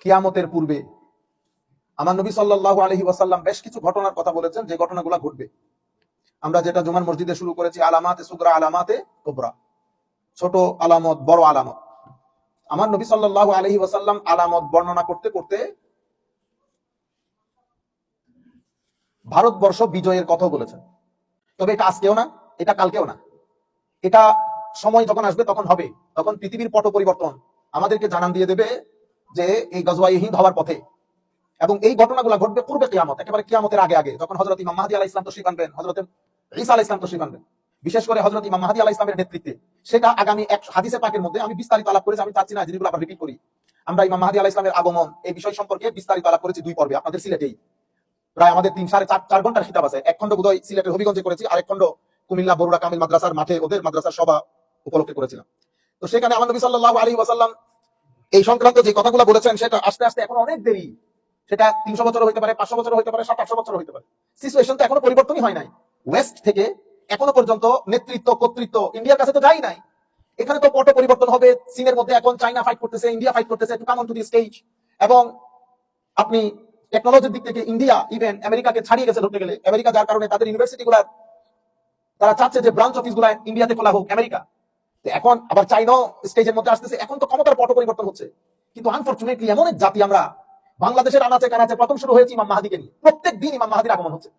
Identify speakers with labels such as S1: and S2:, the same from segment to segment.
S1: কিয়ামতের পূর্বে। আমার নবী সাল্লাল্লাহু আলহি ওয়াসাল্লাম বেশ কিছু ঘটনার কথা বলেছেন, যে ঘটনাগুলো ঘটবে। আমরা যেটা জুমান মসজিদে শুরু করেছি, আলামাতে সুগরা আলামাতে কোবরা। ছোট আলামত, বড় আলামত। আমার নবী সাল্লাল্লাহু আলহি ওয়াসাল্লাম আলামত বর্ণনা করতে করতে ভারতবর্ষ বিজয়ের কথা বলেছেন। তবে এটা আজকেও না, এটা কালকেও না। এটা সময় যখন আসবে, তখন হবে। তখন পৃথিবীর পট পরিবর্তন আমাদেরকে জানান দিয়ে দেবে যে এই গজওয়াই হিন্দ হওয়ার পথে। এবং এই ঘটনাগুলো ঘটবে পূর্বে কিয়ামত, একেবারে কিয়ামতের আগে আগে, যখন হজরত ইমাম মাহাদি আলাহ ইসলাম তশরিফ আনবেন হজরত ঈসা আলাহ ইসলাম তশরিফ আনবেন। বিশেষ করে হজরত ইমাম মাহাদি আলাহ ইসলামের নেতৃত্বে, সেটা আগামী এক হাদিসে পাকের মধ্যে আমি বিস্তারিত আলাপ করেছি, আমি চাচ্ছি না জিনিসগুলো আবার রিপিট করি। আমরা ইমাম মাহাদি আলাহ ইসলামের আগমন এই বিষয় সম্পর্কে বিস্তারিত আলাপ করেছি দুই পর্বে, আপনাদের সিলেটেই। প্রায় আমাদের তিন, সাড়ে চার চার ঘণ্টার খিতাব আছে। এক খন্ড বোধহয় সিলেটের হবিগঞ্জে করেছি, আরেক খন্ড কুমিল্লা, বরুড়া, কামিল মাদ্রাসার মাঠে ওদের মাদ্রাসার সভা উপলক্ষে করেছিলাম। তো সেখানে আমার নবী আলাইহি ওয়াসাল্লাম এই সংক্রান্ত যে কথাগুলো বলেছেন, সেটা আস্তে আস্তে এখন অনেক দেরি। সেটা তিনশো বছর হইতে পারে, পাঁচশো বছর হইতে পারে, সাত আটশো বছর হইতে পারে। সিচুয়েশন তো এখনও পরিবর্তনই হয় নাই। ওয়েস্ট থেকে এখনও পর্যন্ত নেতৃত্ব, কর্তৃত্ব ইন্ডিয়ার কাছে তো যাই নাই। এখানে তো পট পরিবর্তন হবে, চীনের মধ্যে এখন চাইনা ফাইট করতেছে ইন্ডিয়া ফাইট করতেছে to come on to the stage এবং আপনি টেকনোলজির দিক থেকে ইন্ডিয়া ইভেন আমেরিকাকে ছাড়িয়ে গেছে ধরতে গেলে। আমেরিকা যার কারণে তাদের ইউনিভার্সিটি গুলার, তারা চাচ্ছে যে ব্রাঞ্চ অফিসগুলা ইন্ডিয়াতে খোলা হোক আমেরিকা এখন আবার চাইনা স্টেজের মধ্যে আসতেছে। এখন তো ক্ষমতার পট পরিবর্তন হচ্ছে। কিন্তু আনফর্চুনেটলি এমন এক জাতি আমরা বাংলাদেশের আনাচে কানাচে প্রথম শুরু হয়েছে ইমাম মাহাদিকে নিয়ে। প্রত্যেক দিন ইমাম মাহাদির আগমন হচ্ছে।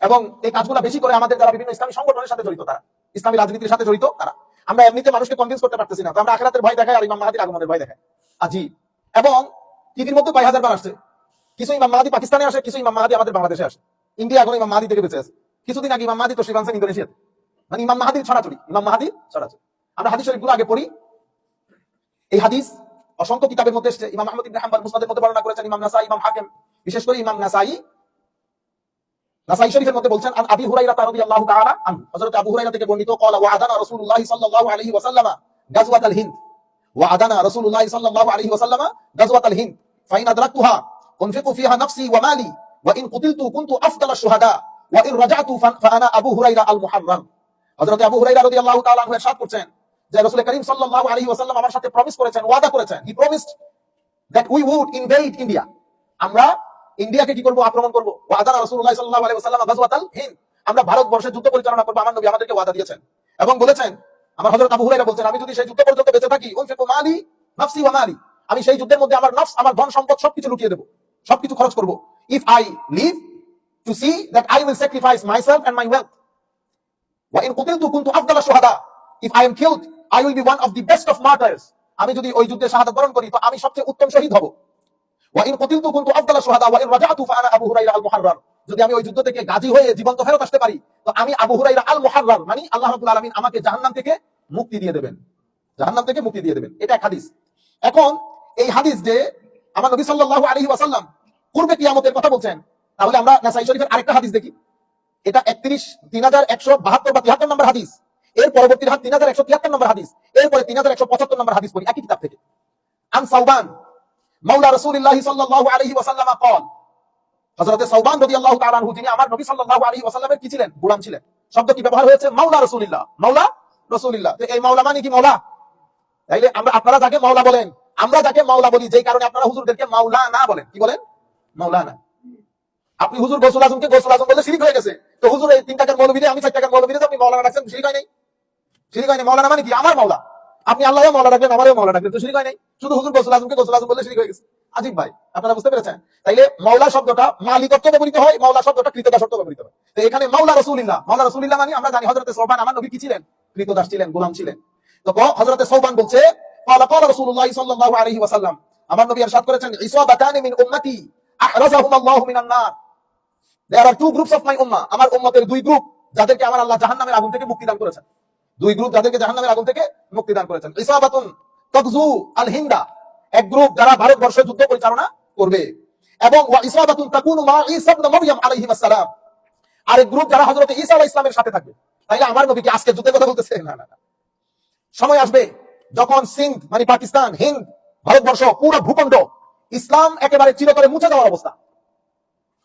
S1: এবং এই কাজগুলো বেশি করে আমাদের যারা বিভিন্ন ইসলামী সংগঠনের সাথে জড়িত তারা, ইসলামী রাজনীতির সাথে জড়িত তারা। আমরা এমনিতে মানুষকে কনভিন্স করতে পারতেছি না। তো আমরা আখেরাতের ভয় দেখাই আর ইমাম মাহাদির আগমনের ভয় দেখাই। আজি। এবং টিভির মধ্যে কয় হাজার বার আসছে। কিছু ইমাম মাহাদি পাকিস্তানে আসে, কিছু ইমাম মাহাদি আমাদের বাংলাদেশে আসে। ইন্ডিয়া এখন ইমাম মাহাদি থেকে বেঁচে আছে। কিছুদিন আগে ইমাম মাহাদি তো শ্রীলঙ্কা ইন্দোনেশিয়াতে। মানে ইমাম মাহাদির ছড়াছড়ি। ইমাম মাহাদি ছড়াছড়ি। আমরা হাদিস শরীফগুলো আগে পড়ি এই হাদিস অসংখ্য কিতাবের মধ্যে এসেছে ইমাম আহমদ ইবনে হাম্বল মুসনাদের মধ্যে বর্ণনা করেছেন ইমাম নাসাই ইমাম হাকিম বিশেষ করে ইমাম নাসাই নাসাই শরীফের মধ্যে বলছেন আন আবি হুরাইরা রাদিয়াল্লাহু তাআলা আনহু হযরত আবু হুরাইরা থেকে বর্ণিত قال وعدنا رسول الله صلى الله عليه وسلم غزوة الهند وعدنا رسول الله صلى الله عليه وسلم غزوة الهند فإن أدركتها أنفق فيها نفسي ومالي وإن قتلت كنت أفضل الشهداء وإن رجعت ف- فأنا أبو هريرة المحرم হযরত আবু হুরাইরা রাদিয়াল্লাহু তাআলা আনহু ইরশাদ করছেন যে করিম ওয়াসাল্লাম আমার সাথে প্রমিস করেছেন, ওয়াদা করেছেন। He promised that we would India আমরা ইন্ডিয়াকে কি করব? আক্রমণ ওয়াদা ওয়াসাল্লাম গাজওয়াতাল হিন্দ। আমরা যুদ্ধ পরিচালনা আমার নবী আমাদেরকে ওয়াদা দিয়েছেন। এবং বলেছেন, আমার আবু আমি যদি সেই যুদ্ধ পর্যন্ত বেঁচে থাকি, উনফিকু মালি নাফসি ওয়া মালি। আমি সেই যুদ্ধের মধ্যে আমার নফস, আমার ধন সম্পদ সবকিছু লুটিয়ে দেব। সবকিছু খরচ করব। If I live to see that I will sacrifice myself and my wealth ওয়া ইন কুতিলতু কুনতু আফদালা শুহাদা। If I am killed I will be one of the best of martyrs আমি যদি ওই যুদ্ধে শাহাদাত বরণ করি, তো আমি সবচেয়ে উত্তম শহীদ হব। ওয়া ইন কুতিলতু কুনতু আফদালা শুহাদা, ওয়া ইন রাজাতু ফা আনা আবু হুরাইরা আল মুহাররার যদি আমি ওই যুদ্ধ থেকে গাজী হয়ে জীবন্ত ফেরত আসতে পারি, তো আমি আবু হুরাইরা আল মুহাররার মানে আল্লাহ রাব্বুল আলামিন আমাকে জাহান্নাম থেকে মুক্তি দিয়ে দেবেন। জাহান্নাম থেকে মুক্তি দিয়ে দেবেন। এটা এক হাদিস। এখন এই হাদিস যে আমার নবী সাল্লাল্লাহু আলাইহি ওয়াসাল্লাম পূর্বে কিয়ামতের কথা বলছেন, তাহলে আমরা নাসাই শরীফের আরেকটা হাদিস দেখি। এটা 31 3172 বা 73 নম্বর হাদিস। এর পরবর্তী হাত তিন হাজার একশো তিয়াত্তর নম্বর হাদিস। এরপরে তিন হাজার একশো পঁচাত্তর নম্বর হাদিস পড়ি। একই কিতাব থেকে। আন সাউবান মাওলা সাল্লাল্লাহু আলাইহি ওয়াসাল্লাম কল। হযরতে সাউবান রাদিয়াল্লাহু তাআলা আনহু আমার নবী সাল্লাল্লাহু আলাইহি ওয়াসাল্লামের কি ছিলেন? গোলাম ছিলেন। শব্দ কি ব্যবহার হয়েছে? মাওলা মাওলা এই মাওলা মানে কি মাওলা? তাইলে আমরা, আপনারা যাকে মাওলা বলেন, আমরা যাকে মাওলা বলি, যেই কারণে আপনারা হুজুরদেরকে মাওলা না বলেন। কি বলেন? মাওলা না আপনি হুজুর গোসল আজমকে গোসল আজম বলে শিরিক হয়ে গেছে। তো হুজুর এই তিন টাকার মৌলবীরে, আমি চার টাকার মৌলবীরে আপনি মাওলানা রাখছেন, শিরিক হয় নাই? শিরিক হয় নাই মাওলানা মানে কি আমার মাওলা আপনি আল্লাহ মাওলা রাখলেন আমারও মাওলা রাখলেন তো শিরিক হয় নাই শুধু হুজুর গোসল আজমকে গোসল আজম বলে শিরিক হয়ে গেছে আজিব ভাই আপনারা বুঝতে পেরেছেন তাইলে মাওলা শব্দটা মালিকত্ব ব্যবহৃত হয় মাওলা শব্দটা কৃতদাস শব্দ ব্যবহৃত হয় তো এখানে মাওলা রসুলিল্লাহ মাওলা রসুলিল্লাহ মানে আমরা জানি হজরতে সোবান আমার নবী কি ছিলেন কৃতদাস ছিলেন গোলাম ছিলেন তো হজরতে সোবান বলছে قال قال رسول الله صلى الله عليه وسلم আমার নবী ارشاد করেছেন ইসাবাতানি মিন উম্মতি আহরাজাহুম আল্লাহু মিনান নার There are two groups of my ummah. আমার উম্মতের দুই গ্রুপ যাদেরকে আমার আল্লাহ জাহান্নামের আগুন থেকে মুক্তি দান করেছেন দুই গ্রুপ যাদেরকে জাহান্নামের আগুন থেকে মুক্তি দান করেছেন। ইসাবাতুন তাকজু আল হিন্দা এক গ্রুপ যারা ভারতবর্ষে যুদ্ধ পরিচালনা করবে। এবং ওয়া ইসাবাতুন তাকুনু মা ঈসা ইবনে মারইয়াম আলাইহিস সালাম আরেক গ্রুপ যারা হযরত ঈসা আলাইহিস সালামের সাথে থাকবে। তাইলে আমার নবী কি আজকে যুদ্ধের কথা বলতেছে? না না সময় আসবে যখন সিন্ধ মানে পাকিস্তান, হিন্দ, ভারতবর্ষ, পুরো ভূখণ্ড ইসলাম একেবারে চিরতরে মুছে দেওয়ার অবস্থা।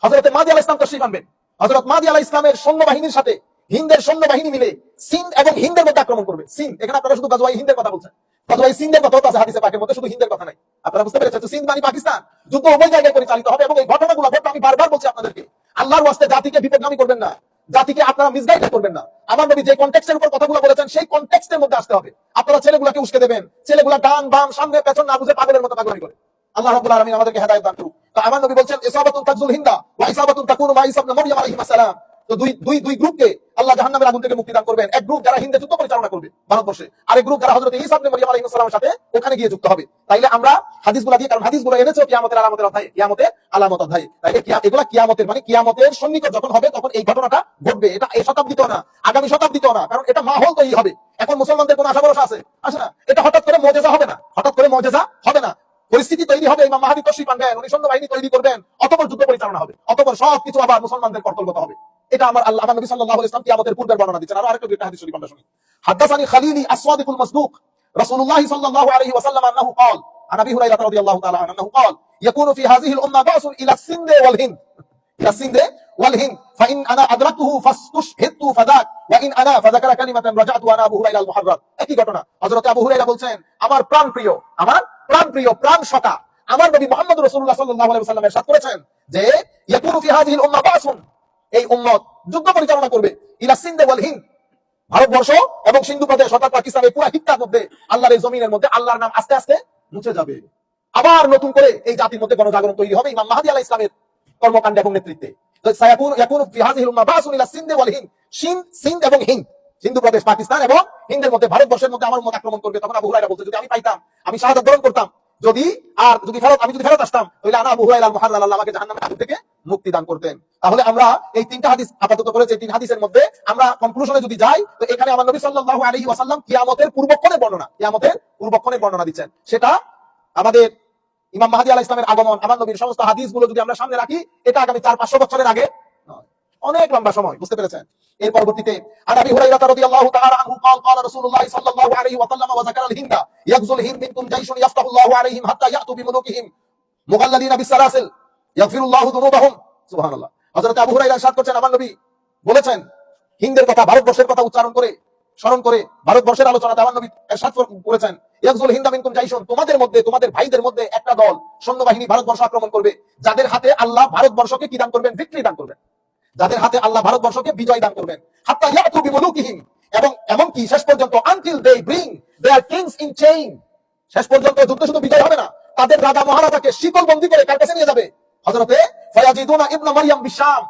S1: হজরতে মাদি আলাহ ইসলাম তশরিফ আনবেন। হজরত মাদি আলাহ ইসলামের সৈন্যবাহিনীর সাথে হিন্দের সৈন্যবাহিনী মিলে সিন্ধ এবং হিন্দের মধ্যে আক্রমণ করবে। সিন্ধ, এখানে আপনারা শুধু গাজওয়াই হিন্দের কথা বলছেন। এই সিন্ধের কথা আছে হাদিসে, পাকের মধ্যে শুধু হিন্দের কথা নাই। আপনারা বুঝতে পেরেছেন তো সিন্ধ মানে পাকিস্তান। যুদ্ধ উভয় জায়গায় পরিচালিত হবে এবং এই ঘটনাগুলো ঘটনা আমি বারবার বলছি আপনাদেরকে। আল্লাহর ওয়াস্তে জাতিকে বিপদগামী করবেন না। জাতিকে আপনারা মিসগাইড করবেন না। আমার নবী যে কনটেক্সটের উপর কথাগুলো বলেছেন, সেই কনটেক্সটের মধ্যে আসতে হবে। আপনারা ছেলেগুলোকে উস্কে দেবেন। ছেলেগুলা ডান, বাম, সামনে, পেছন না বুঝে পাগলের মতো পাগলামি করে। আল্লাহ রাব্বুল আলামিন আমাদেরকে হেদায়েত দান করুক। তো আমার নবী বলছেন, ইসাবাতুন তাকজুল হিন্দা ওয়া ইসাবাতুন তাকুনু মা ইসা ইবনে আলাইহিস সালাম তো দুই দুই দুই গ্রুপকে আল্লাহ জাহান্নামের আগুন থেকে মুক্তি দান করবেন। এক গ্রুপ যারা হিন্দে যুদ্ধ পরিচালনা করবে ভারতবর্ষে। আরেক গ্রুপ যারা হযরত ঈসা ইবনে মারইয়াম আলাইহিস সাথে ওখানে গিয়ে যুক্ত হবে। তাইলে আমরা হাদিসগুলো দিয়ে কারণ হাদিসগুলো এনেছে কিয়ামতের আলামতের অধ্যায়ে কিয়ামতের আলামত অধ্যায়ে। তাইলে এগুলা কিয়ামতের মানে কিয়ামতের সন্নিকট যখন হবে, তখন এই ঘটনাটা ঘটবে। এটা এই শতাব্দীতেও না, আগামী শতাব্দীতেও না, কারণ এটা মাহল তৈরি হবে। এখন মুসলমানদের কোনো আশা ভরসা আছে? না? এটা হঠাৎ করে মজেজা হবে না। হঠাৎ করে মজেজা হবে না। পরিস্থিতি তৈরি হবে ইমাম মাহাদি তশরিফ আনবেন উনি সৈন্যবাহিনী তৈরি করবেন অতপর যুদ্ধ পরিচালনা হবে অতপর সবকিছু আবার মুসলমানদের কর্তব্যত হবে এটা আমার আল্লাহ আমার নবী সাল্লাল্লাহু আলাইহি ইসলাম কিয়ামতের পূর্বের বর্ণনা দিচ্ছেন আরো আরেকটা দুইটা হাদিস শরীফ আমরা শুনি হাদাসানি খালিলি আসওয়াদিকুল মাসদুক রাসূলুল্লাহ সাল্লাল্লাহু আলাইহি ওয়াসাল্লাম আন্নাহু قال عن ابي هريره رضي الله تعالى عنه انه قال يكون في هذه الامه بعث الى السند والهند الى السند والهند فان انا ادركته فاستشهدت فذاك وان انا فذكر كلمه رجعت وانا ابو هريره المحرر একই ঘটনা হযরত আবু হুরায়রা বলছেন আমার প্রাণ প্রিয় আমার প্রাণ প্রিয় প্রাণ সকা আমার নবী মুহাম্মদ রাসূলুল্লাহ সাল্লাল্লাহু আলাইহি ওয়াসাল্লাম এরশাদ করেছেন যে ইয়াকুনু ফি হাযিহিল উম্মাহ বাসুন এই উম্মত যুদ্ধ পরিচালনা করবে ইলা সিন্ধে ওয়াল হিন্দ ভারতবর্ষ এবং সিন্ধু প্রদেশ অর্থাৎ পাকিস্তানের পুরো হিত্তার মধ্যে আল্লাহর এই জমিনের মধ্যে আল্লাহর নাম আস্তে আস্তে মুছে যাবে আবার নতুন করে এই জাতির মধ্যে গণজাগরণ তৈরি হবে ইমাম মাহাদি আলাহ ইসলামের কর্মকাণ্ড এবং নেতৃত্বে। তাহলে মুক্তি দান করতেন। তাহলে আমরা এই তিনটা হাদিস আপাতত করেছে তিন হাদিসের মধ্যে আমরা কনক্লুশনে যদি যাই, তো এখানে আমার নবী সাল্লাল্লাহু ওয়াসাল্লাম কিয়ামতের পূর্বক্ষণের বর্ণনা, কিয়ামতের পূর্বক্ষণের বর্ণনা দিচ্ছেন। সেটা আমাদের ইমাম মাহাদি আলাইহিস সালামের আগমন আমার নবীর সমস্ত হাদিসগুলো যদি আমরা সামনে রাখি এটা আগামী চার পাঁচশো বছরের আগে নয়। অনেক লম্বা সময় বুঝতে পেরেছেন এর পরবর্তীতে আর আবি হুরাইরা রাদিয়াল্লাহু তাআলা আনহু قال قال رسول الله صلى الله عليه وسلم وذكر الهند يغزو الهند منكم جيش يفتح الله عليهم حتى ياتوا بملوكهم مغللين بالسلاسل يغفر الله ذنوبهم সুবহান আল্লাহ হযরত আবু হুরায়রা ইরশাদ করছেন আমার নবী বলেছেন হিন্দের কথা ভারতবর্ষের কথা উচ্চারণ করে স্মরণ করে ভারতবর্ষের আলোচনাতে আমার নবী ইরশাদ করেছেন ইয়াকজুল হিন্দা মিনকুম জাইশুন, তোমাদের মধ্যে, তোমাদের ভাইদের মধ্যে একটা দল সৈন্যবাহিনী ভারতবর্ষ আক্রমণ করবে, যাদের হাতে আল্লাহ ভারতবর্ষকে কি দান করবেন? ভিক্টরি দান করবেন। যাদের হাতে আল্লাহ ভারতবর্ষকে বিজয় দান করবেন। হাত্তা ইয়াতু বিমুলুকিহিম, এবং এমন কি শেষ পর্যন্ত until they bring their kings in chain শেষ পর্যন্ত যুদ্ধ শুধু বিজয় হবে না, তাদের রাজা মহারাজাকে শিকল বন্দি করে কার কাছে নিয়ে যাবে। হযরতে ফয়াজিদুনা ইবনে মারইয়াম বিশাম,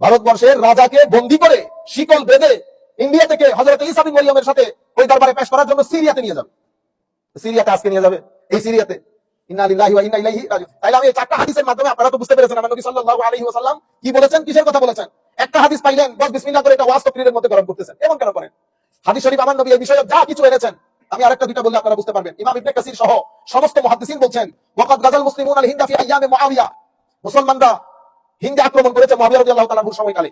S1: ভারতবর্ষের রাজাকে বন্দি করে শিকল বেঁধে ইন্ডিয়া থেকে হযরত ঈসা বিন মরিয়মের সাথে ওই দরবারে পেশ করার জন্য সিরিয়াতে নিয়ে যাবে। সিরিয়াতে আজকে নিয়ে যাবে। এই সিরিয়াতে। আপনারা তো বুঝতে পেরেছেন কি বলেছেন, কিসের কথা বলেছেন? একটা হাদিস এটা আমি আপনারা বুঝতে পারবেন। বলছেন হিন্দা মুসলমানরা আক্রমণ করেছে সময়কালে।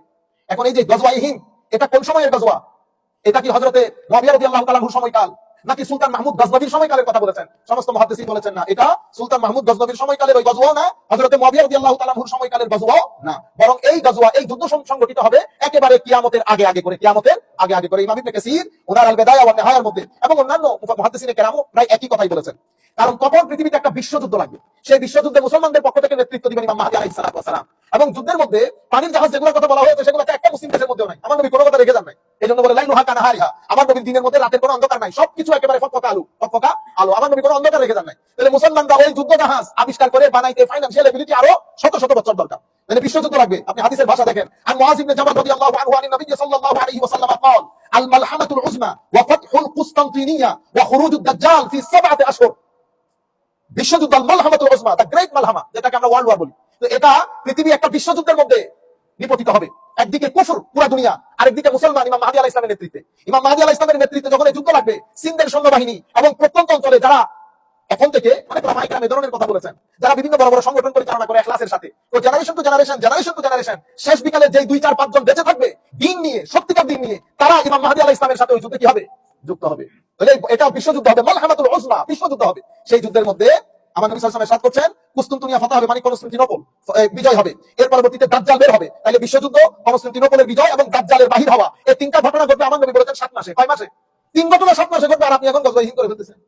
S1: এখন এই যে গজওয়ায়ে হিন্দ, এটা কোন সময়ের গজওয়া? এটা কি তাআলার সময়কাল? নাকি সুলতান মাহমুদ গজনবীর সময়কালের কথা বলেছেন? সমস্ত মহাদেশি বলেছেন না। এটা সুলতান মাহমুদ গজনবীর সময়কালের ওই গজওয়াও না হজরতে মুআবিয়া আল্লাহ তালাহুর সময়কালের গজওয়াও না। বরং এই গজুয়া এই যুদ্ধ সংগঠিত হবে একেবারে কিয়ামতের আগে আগে করে, কিয়ামতের আগে আগে করে ইমাম ইবনে কাসির ওনার আল বিদায়া ওয়া নিহায়ার মধ্যে এবং অন্যান্য মুহাদ্দিসিনে কেরামও প্রায় একই কথাই বলেছেন। কারণ তখন পৃথিবীতে একটা বিশ্বযুদ্ধ লাগবে? সেই বিশ্বযুদ্ধে মুসলমানদের পক্ষ থেকে নেতৃত্ব দিবেন ইমাম মাহদি আলাইহিস সালাম। এবং যুদ্ধের মধ্যে পানির জাহাজ যেগুলোর কথা বলা হয়েছে সেগুলো একটা মুসলিম দেশের মধ্যেও নাই। আমার নবী কোনো কথা রেখে যান নাই। এই জন্য বলে লাইন হাকা নাহারিহা আমার নবীর দিনের মধ্যে রাতের কোনো অন্ধকার নাই। সবকিছু একেবারে ফকফকা আলু ফকফকা আলো। আমার নবী কোনো অন্ধকার রেখে যান নাই। তাহলে মুসলমানরা ওই যুদ্ধ জাহাজ আবিষ্কার করে বানাইতে ফাইন্যান্সিয়াল এবিলিটি আরও শত শত বছর দরকার। মানে বিশ্বযুদ্ধ লাগবে আপনি হাদিসের ভাষা দেখেন আর মুআজ ইবনে জাবাল রাদিয়াল্লাহু আনহু আন নবী সাল্লাল্লাহু আলাইহি ওয়াসাল্লাম قال الملحمة العظمى وفتح القسطنطينية وخروج الدجال في سبعة أشهر বিশ্বযুদ্ধ আল মালহামাতুল উজমা দ্য গ্রেট মালহামা যেটাকে আমরা ওয়ার্ল্ড ওয়ার বলি তো এটা পৃথিবী একটা বিশ্বযুদ্ধের মধ্যে নিপতিত হবে একদিকে কুফর পুরা দুনিয়া আরেকদিকে মুসলমান ইমাম মাহাদি আলাহ ইসলামের নেতৃত্বে ইমাম মাহাদি আলাহ ইসলামের নেতৃত্বে যখন এই যুদ্ধ লাগবে সিন্ধের সৈন্যবাহিনী এবং প্রত্যন্ত অঞ্চলে যারা এখন থেকে মানে মাইকাম এ ধরনের কথা বলেছেন। যারা বিভিন্ন বড় বড় সংগঠন পরিচালনা করে এখলাসের সাথে। তো generation to generation generation to generation শেষ বিকালে যে দুই, চার পাঁচজন বেঁচে থাকবে, দিন নিয়ে, সত্যিকার দিন নিয়ে, তারা ইমাম মাহাদি আলাহ ইসলামের সাথে ওই যুদ্ধে কি হবে? যুক্ত হবে। এটা বিশ্বযুদ্ধ হবে। মালহামাতুল উজমা বিশ্বযুদ্ধ হবে। সেই যুদ্ধের মধ্যে আমার নবী সাল্লাল্লাহু আলাইহি করছেন কুস্তুনতুনিয়া ফাতা হবে মানে কনস্টান্টিনোপল বিজয় হবে। এর পরবর্তীতে দাজ্জাল বের হবে। তাহলে বিশ্বযুদ্ধ কনস্টান্টিনোপলের বিজয় এবং দাজ্জালের বাহির হওয়া। এই তিনটা ঘটনা ঘটবে আমার নবী বলেছেন সাত মাসে। কয় মাসে? তিন ঘটনা সাত মাসে ঘটবে আর আপনি এখন গজবাহীন করে ফেলতেছেন।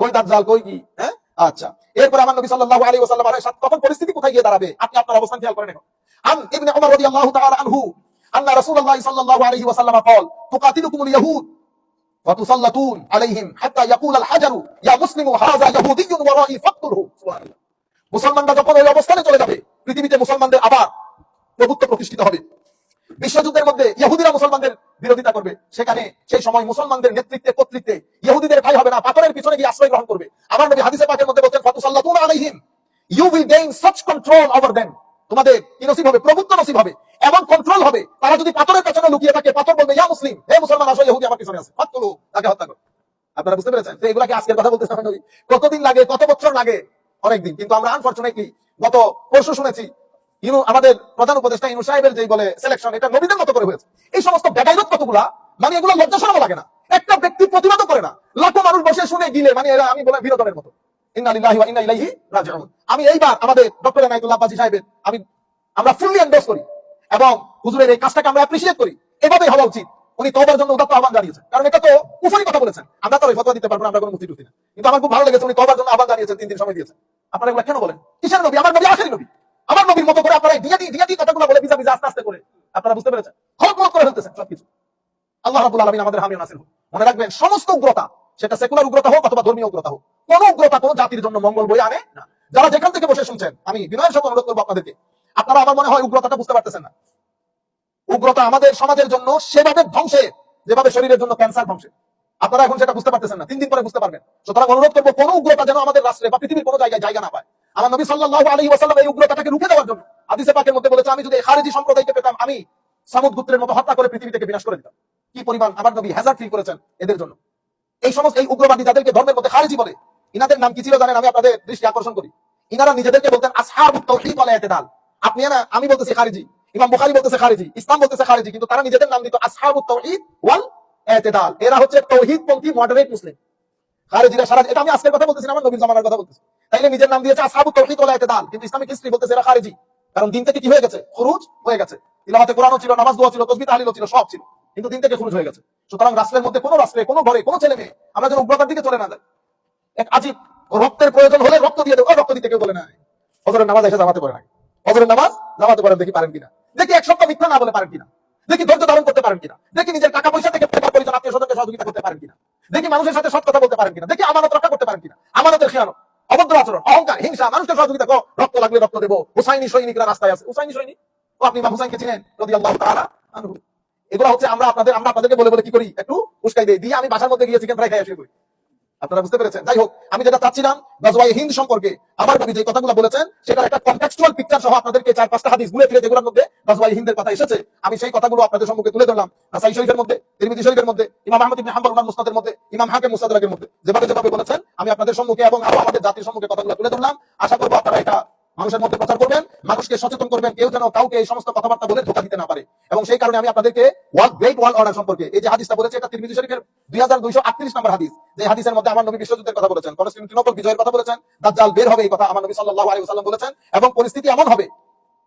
S1: কই দাজ্জাল কই কি হ্যাঁ আচ্ছা এরপর আমার নবী সাল্লাল্লাহু আলাইহি ওয়াসাল্লাম আলাইহি সাল্লাম তখন পরিস্থিতি কোথায় গিয়ে দাঁড়াবে আপনি আপনার অবস্থান খেয়াল করেন এখন আন ইবনে উমর রাদিয়াল্লাহু তাআলা আনহু আন্না রাসূলুল্লাহ সাল্লাল্লাহু আলাইহি ওয়াসাল্লাম قال تقاتلكم اليهود وتسلطون عليهم حتى يقول الحجر يا مسلم هذا يهودي ورائي فاقتله سبحان الله মুসলমানরা যখন ওই অবস্থানে চলে যাবে পৃথিবীতে মুসলমানদের আবার প্রভুত্ব প্রতিষ্ঠিত হবে বিশ্বযুদ্ধের মধ্যে ইহুদিরা মুসলমানদের বিরোধিতা করবে সেখানে সেই সময় মুসলমানদের নেতৃত্বে কর্তৃত্বে ইহুদিদের ঠাই হবে না পাথরের পিছনে গিয়ে আশ্রয় গ্রহণ করবে। আমার নবী হাদিসে পাকের মধ্যে বলছেন, ফাতুসাল্লাতুন আলাইহিম। You will gain such control over them তোমাদের কি নসিব হবে? প্রভুত্ব নসিব হবে। এমন কন্ট্রোল হবে, তারা যদি পাথরের পেছনে লুকিয়ে থাকে, পাথর বলবে, ইয়া মুসলিম, হে মুসলমান, আসো, ইহুদি আমার পিছনে আছে। ফাতলু তাকে হত্যা করো। আপনারা বুঝতে পেরেছেন? তো এগুলাকে আজকের কথা বলতেছে আমার নবী। কতদিন লাগে, কত বছর লাগে? অনেকদিন। কিন্তু আমরা আনফরচুনেটলি গত পরশু শুনেছি, ইনু, আমাদের প্রধান উপদেষ্টা ইনু সাহেবের যেই বলে সিলেকশন এটা নবীদের মতো করে হয়েছে। এই সমস্ত বেকায়দত কতগুলা? মানে এগুলো লজ্জা শরম লাগে না। একটা ব্যক্তি প্রতিবাদও করে না। লাখো মানুষ বসে শুনে গিলে মানে এরা, আমি বলে বিনোদনের মতো। আমি এইবার আমাদের ডক্টর এনায়েতুল্লাহ আব্বাসী সাহেবের, আমি, আমরা ফুললি এন্ডোর্স করি। এবং হুজুরের এই কাজটাকে আমরা অ্যাপ্রিশিয়েট করি। এভাবেই হওয়া উচিত। উনি তওবার জন্য উদাত্ত আহ্বান জানিয়েছেন। কারণ এটা তো কুফরি কথা বলেছেন। আমরা তো ওই ফতোয়া দিতে পারব না, আমরা কোনো টুফতি না। কিন্তু আমার খুব ভালো লেগেছে উনি তওবার জন্য আহ্বান জানিয়েছেন, তিন দিন সময় দিয়েছেন। আপনারা এগুলো কেন বলেন? কিসের নবী? আমার নবী আখেরি নবী। আমার নবীর মতো করে আপনারা দিয়া দিয়ে দিয়া কথাগুলো বলে ভিজা ভিজা আস্তে আস্তে করে আপনারা বুঝতে পেরেছেন? মলক করে ফেলতেছেন সবকিছু। আল্লাহ রাব্বুল আলামিন আমাদের হামিও নাসির হোক। মনে রাখবেন, সমস্ত উগ্রতা, সেটা সেকুলার উগ্রতা হোক অথবা ধর্মীয় উগ্রতা হোক, কোন উগ্রতা, কোন জাতির জন্য মঙ্গল বই আনে না। যারা যেখান থেকে বসে শুনছেন, আমি বিনয়ের সাথে অনুরোধ করব আপনাদেরকে, আপনারা আমার মনে হয় উগ্রতাটা বুঝতে পারতেছেন না। উগ্রতা আমাদের সমাজের জন্য সেভাবে ধ্বংসে যেভাবে শরীরের জন্য ক্যান্সার ধ্বংসে আপনারা এখন সেটা বুঝতে পারতেছেন না, তিন দিন পরে বুঝতে পারবেন। সুতরাং অনুরোধ করব, কোন উগ্রতা যেন আমাদের রাষ্ট্রে বা পৃথিবীর কোনো জায়গায় জায়গা না পায়। আমার নবী সাল্লাল্লাহু আলাইহি ওয়াসাল্লাম এই উগ্রতাটাকে রুখে দেওয়ার জন্য আদিসে পাকের মধ্যে বলেছে, আমি যদি খারেজি সম্প্রদায়কে পেতাম, আমি সামুদ গোত্রের মতো হত্যা করে পৃথিবী থেকে বিনাশ করে দিতাম। কি পরিমাণ আমার নবী হ্যাজার্ড ফিল করেছেন এদের জন্য? এই সমস্ত, এই উগ্রবাদী যাদেরকে ধর্মের মধ্যে খারেজি বলে, ইনাদের নাম কি ছিল জানেন? আমি আপনাদের দৃষ্টি আকর্ষণ করি। ইনারা নিজেদেরকে বলতেন, আসহাবুত তাওহীদ ওয়াল আপনি না, আমি বলতেছি খারিজি, ইমাম বুখারী বলতেছে খারিজি, ইসলাম বলতেছে খারিজি, কিন্তু তারা নিজেদের নাম দিত, আসহাবুত তাওহীদ ওয়াল ইতিদাল। এরা হচ্ছে তাওহীদ পন্থী মডারেট মুসলিম। খারিজিরা সারা, এটা আমি আজকের কথা বলতেছি আমার নবীর জামানার কথা বলতেছি। তাইলে নিজের নাম দিয়েছে, আসহাবুত তাওহীদ ওয়াল ইতিদাল। কিন্তু ইসলামিক হিস্ট্রি বলতেছে এরা খারিজি, কারণ দিন থেকে কি হয়ে গেছে? খুরুজ হয়ে গেছে। তিলাওয়াতে কোরআনও ছিল, নামাজ দোয়া ছিল তাসবিহ তাহলিলও ছিল, সব ছিল। কিন্তু দিন থেকে খুরুজ হয়ে গেছে। সুতরাং রাষ্ট্রের মধ্যে কোনো রাষ্ট্রে, কোনো ঘরে, কোনো ছেলে মেয়ে আমরা যেন উগ্রতার দিকে চলে না যাই। এক আজীব রক্তের প্রয়োজন হলে রক্ত দিয়ে দেবো রক্ত দিতে কেউ বলে না। ফজরের নামাজ এসে জামাতে পারে না ফজরের নামাজ জামাতে পারেন দেখি পারেন কিনা। দেখি এক সপ্তাহ মিথ্যা না বলে পারেন কিনা। দেখি ধৈর্য ধারণ করতে পারেন কিনা। দেখি নিজের টাকা পয়সা থেকে পরিজন আত্মীয় স্বজনকে সহযোগিতা করতে পারেন কিনা। দেখি মানুষের সাথে সৎ কথা বলতে পারেন কিনা। দেখি আমানত রক্ষা করতে পারেন কিনা। আমানতের খেয়ানো অভদ্র আচরণ, অহংকার, হিংসা, মানুষকে সহযোগিতা করো। রক্ত লাগলে রক্ত দেবো। হুসাইনি সৈনিকরা রাস্তায় আছে। হুসাইনি সৈনিক? ও আপনি ইমাম হুসাইনকে চিনেন? যদি আল্লাহ তাআলা আনহু। এগুলো হচ্ছে আমরা আপনাদের, আমরা আপনাদেরকে বলে বলে কি করি? একটু উস্কাই দেই। দিয়ে আমি বাসার মধ্যে গিয়ে চিকেন ফ্রাই খাই শুয়ে করি আপনারা বুঝতে পেরেছেন? যাই হোক, আমি যেটা চাচ্ছিলাম গাজওয়াই হিন্দ সম্পর্কে আমার নবী যে কথাগুলো বলেছেন, সেটার একটা কনটেক্সচুয়াল পিকচার সহ আপনাদেরকে চার পাঁচটা হাদিস ঘুরে ফিরে যেগুলোর মধ্যে গাজওয়াই হিন্দের কথা এসেছে। আমি সেই কথাগুলো আপনাদের সম্মুখে তুলে ধরলাম। নাসাই শরীফের মধ্যে, তিরমিজি শরীফের মধ্যে, ইমাম আহমদ ইবনে হাম্বল ওনার মুসনাদের মধ্যে, ইমাম হাকিম মুসাদরাকের মধ্যে, যেভাবে যেভাবে বলেছেন, আমি আপনাদের সম্মুখে এবং আরও আমাদের জাতির সম্মুখে কথাগুলো তুলে ধরলাম। আশা করব আপনারা এটা মানুষের মধ্যে প্রচার করবেন, মানুষকে সচেতন করবেন, কেউ যেন কাউকে এই সমস্ত কথাবার্তা বলে ধোকা দিতে না পারে। এবং সেই কারণে আমি আপনাদেরকে ওয়ার্ল্ড গ্রেট ওয়ার্ল্ড অর্ডার সম্পর্কে এই যে হাদিসটা বলেছে, এটা তিরমিজি শরীফের দুই হাজার দুইশো আটত্রিশ নম্বর হাদিস। যে হাদিসের মধ্যে আমার নবী বিশ্বযুদ্ধের কথা বলেছেন কনস্টান্টিনোপল বিজয়ের কথা বলেছেন, দাজ্জাল বের হবে এই কথা আমার নবী সাল্লাল্লাহু আলাইহি ওয়াসাল্লাম বলেছেন, এবং পরিস্থিতি এমন হবে,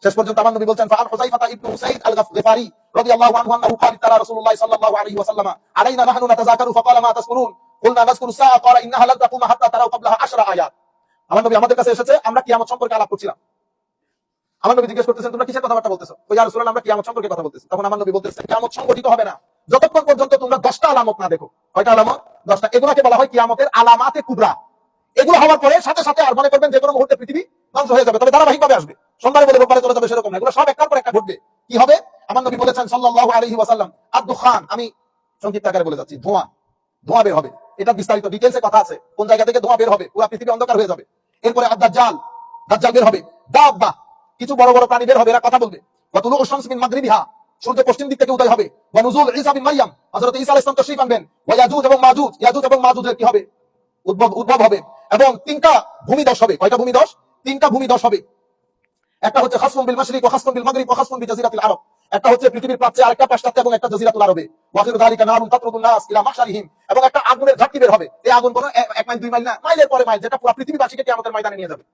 S1: শেষ পর্যন্ত আমার নবী বলছেন ফাআন হুযাইফা ইবনে উসাইদ আল গফারি রাদিয়াল্লাহু আনহু আন্নাহু ক্বালা তারা রাসূলুল্লাহ সাল্লাল্লাহু আলাইহি ওয়াসাল্লাম, আলাইনা নাহনু নাতাযাকারু? ফাকালা মা তাসকুরুন? কুলনা নাযকুরু সাআ ক্বালা ইন্নাহা লান তাকুমা হাত্তা তারাউ ক্বাবলাহা 10 আয়াত। আমার নবী আমাদের কাছে এসেছে, আমরা কিয়ামত সম্পর্কে আলাপ করছিলাম। আমার নবী জিজ্ঞেস করতেছেন, তোমরা কিসের কথাবার্তা বলতেছো? ওই আর রাসূলুল্লাহ, আমরা কিয়ামত সম্পর্কে কথা বলতেছি। তখন আমার নবী বলতেছেন কিয়ামত সংগঠিত হবে না। যতক্ষণ পর্যন্ত তোমরা 10টা আলামত না দেখো। কয়টা আলামত? 10টা এগুলাকে বলা হয় কিয়ামতের আলামাতে কুবরা। এগুলো হওয়ার পরে সাথে সাথে আর মনে করবেন যে কোনো মুহূর্তে পৃথিবী ধ্বংস হয়ে যাবে, তবে ধারাবাহিকভাবে আসবে। সোমবারে বলে রোববারে চলে যাবে সেরকম না, এগুলো সব একটার পর একটা ঘটবে। কি হবে? আমার নবী বলেছেন সাল্লাল্লাহু আলাইহি ওয়াসাল্লাম আদ-দুখান আমি সংক্ষিপ্ত আকারে বলে যাচ্ছি, ধোঁয়া। ধোঁয়া বের হবে। এটা বিস্তারিত ডিটেইলসে কথা আছে। কোন জায়গা থেকে ধোঁয়া বের হবে? পুরো পৃথিবী অন্ধকার হয়ে যাবে। এরপরে আদ-দাজ্জাল দাজ্জাল বের হবে। দাব্বা কিছু বড় বড় প্রাণী বের হবে, এরা কথা বলবে। ওয়াতুলু শামস মিন মাগরিবিহা, সূর্য পশ্চিম দিক থেকে উদয় হবে। ওয়া নুজুল ঈসা বিন মারইয়াম হযরত ঈসা আলাইহিস সালাম তশরীফ আনবেন। ওয়া ইয়াজুজ এবং মাজুজ, ইয়াজুজ এবং মাজুজের কি হবে? উদ্ভব উদ্ভব হবে। এবং তিনটা ভূমিদশ হবে। কয়টা ভূমিদশ? তিনটা ভূমিদশ হবে। একটা হচ্ছে খাসমুন বিল মাশরিক ওয়া খাসমুন বিল মাগরিব ওয়া খাসমুন বিজাজিরাতিল আরব। একটা হচ্ছে পৃথিবীর প্রাচ্যে আরেকটা পাশ্চাত্য এবং একটা জাজিরাতুল আরবে। হবে যালিকা নারুন তাতরুদুন নাস ইলা এবং একটা আগুনের ঝাঁকি বের হবে। এই আগুন কোনো এক এক মাইল, দুই মাইল না, মাইলের পরে মাইল, যেটা পুরো পৃথিবীবাসীকে কিয়ামতের ময়দানে নিয়ে যাবে।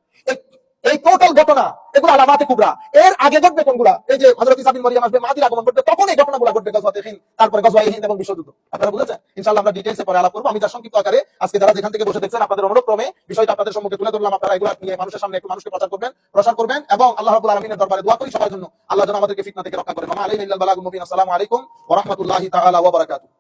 S1: এই টোটাল ঘটনা, এগুলো আলামাতে কুবরা। এর আগে ঘটবে কোনগুলা? এই যে হযরত ইসা বিন মারিয়াম আসবে মাদির আগমন ঘটবে তখন এই ঘটনাগুলো ঘটবে গজওয়াতে হিন্দ, তারপরে গজওয়ায়ে হিন্দ এবং বিশ্বযুদ্ধ আপনারা বুঝেছেন? ইনশাআল্লাহ আমরা ডিটেইলসে পরে আলাপ করব। আমি যা সংক্ষিপ্ত আকারে আজকে যারা যেখান থেকে বসে দেখছেন, আপনাদের অনুরোধক্রমে বিষয়টা আপনাদের সম্মুখে তুলে ধরলাম। আপনারা এগুলো নিয়ে মানুষের সামনে একটু মানুষকে প্রচার করবেন, প্রসার করবেন এবং আল্লাহ রাব্বুল আলামিনের দরবারে দোয়া করি সবার জন্য। আল্লাহ যেন আমাদেরকে ফিতনা থেকে রক্ষা করেন ওয়া আলাইহি ইল্লাল মুবিন আসসালামু আলাইকুম ওয়া রাহমাতুল্লাহি তাআলা ওয়া বারাকাতুহু।